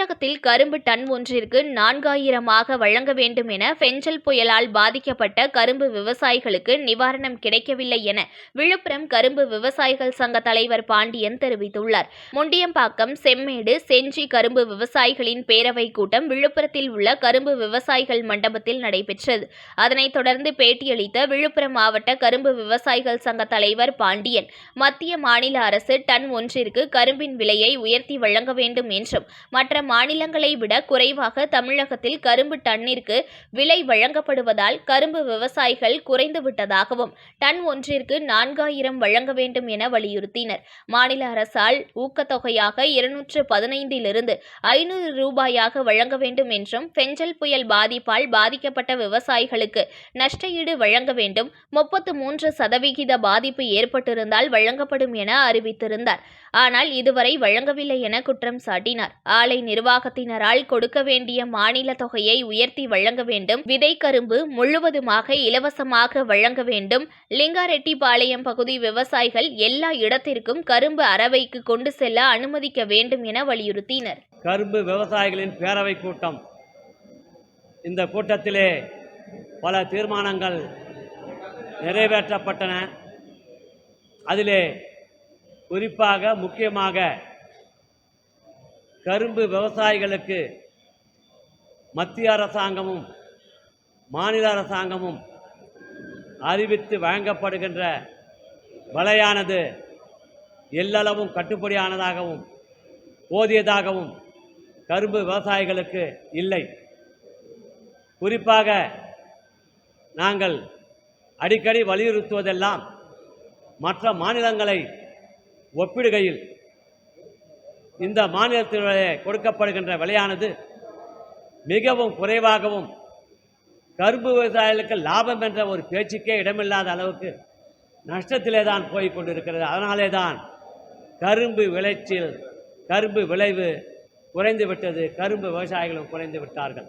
தமிழகத்தில் கரும்பு டன் ஒன்றிற்கு நான்காயிரமாக வழங்க வேண்டும் என பெஞ்சல் புயலால் பாதிக்கப்பட்ட கரும்பு விவசாயிகளுக்கு நிவாரணம் கிடைக்கவில்லை என விழுப்புரம் கரும்பு விவசாயிகள் சங்க தலைவர் பாண்டியன் தெரிவித்துள்ளார். முண்டியம்பாக்கம் செம்மேடு செஞ்சி கரும்பு விவசாயிகளின் பேரவை கூட்டம் விழுப்புரத்தில் உள்ள கரும்பு விவசாயிகள் மண்டபத்தில் நடைபெற்றது. அதனைத் தொடர்ந்து பேட்டியளித்த விழுப்புரம் மாவட்ட கரும்பு விவசாயிகள் சங்க தலைவர் பாண்டியன் மத்திய மாநில அரசு டன் ஒன்றிற்கு கரும்பின் விலையை உயர்த்தி வழங்க வேண்டும் என்றும் மற்ற மாநிலங்களை விட குறைவாக தமிழகத்தில் கரும்பு டன்னிற்கு விலை வழங்கப்படுவதால் கரும்பு விவசாயிகள் குறைந்து விட்டதாகவும் டன் ஒன்றிற்கு நான்காயிரம் வழங்க வேண்டும் என வலியுறுத்தினர். மாநில அரசால் ஊக்கத்தொகையாக இருநூற்று பதினைந்திலிருந்து ஐநூறு ரூபாயாக வழங்க வேண்டும் என்றும் பெஞ்சல் புயல் பாதிப்பால் பாதிக்கப்பட்ட விவசாயிகளுக்கு நஷ்டஈடு வழங்க வேண்டும் முப்பத்து மூன்று சதவிகித பாதிப்பு ஏற்பட்டிருந்தால் வழங்கப்படும் என அறிவித்திருந்தார். ஆனால் இதுவரை வழங்கவில்லை என குற்றம் சாட்டினார். ஆலை நிர்வாகத்தினரால் கொடுக்க வேண்டிய மாநில தொகையை உயர்த்தி வழங்க வேண்டும். விதை கரும்பு முழுவதுமாக இலவசமாக வழங்க வேண்டும். லிங்காரெட்டிபாளையம் பகுதி விவசாயிகள் எல்லா இடத்திற்கும் கரும்பு அறவைக்கு கொண்டு செல்ல அனுமதிக்க வேண்டும் என வலியுறுத்தினர். கரும்பு விவசாயிகளின் பேரவை கூட்டம். இந்த கூட்டத்திலே பல தீர்மானங்கள் நிறைவேற்றப்பட்டன. அதிலே குறிப்பாக முக்கியமாக கரும்பு விவசாயிகளுக்கு மத்திய அரசாங்கமும் மாநில அரசாங்கமும் அறிவித்து வழங்கப்படுகின்ற விலையானது எல்லளவும் கட்டுப்படியானதாகவும் போதியதாகவும் கரும்பு விவசாயிகளுக்கு இல்லை. குறிப்பாக நாங்கள் அடிக்கடி வலியுறுத்துவதெல்லாம் மற்ற மாநிலங்களை ஒப்பிடுகையில் இந்த மாநிலத்திலே கொடுக்கப்படுகின்ற விலையானது மிகவும் குறைவாகவும் கரும்பு விவசாயிகளுக்கு லாபம் என்ற ஒரு பேச்சுக்கே இடமில்லாத அளவுக்கு நஷ்டத்திலே தான் போய் கொண்டிருக்கிறது. அதனாலே தான் கரும்பு விளைச்சல் கரும்பு விளைவு குறைந்து விட்டது. கரும்பு விவசாயிகளும் குறைந்து விட்டார்கள்.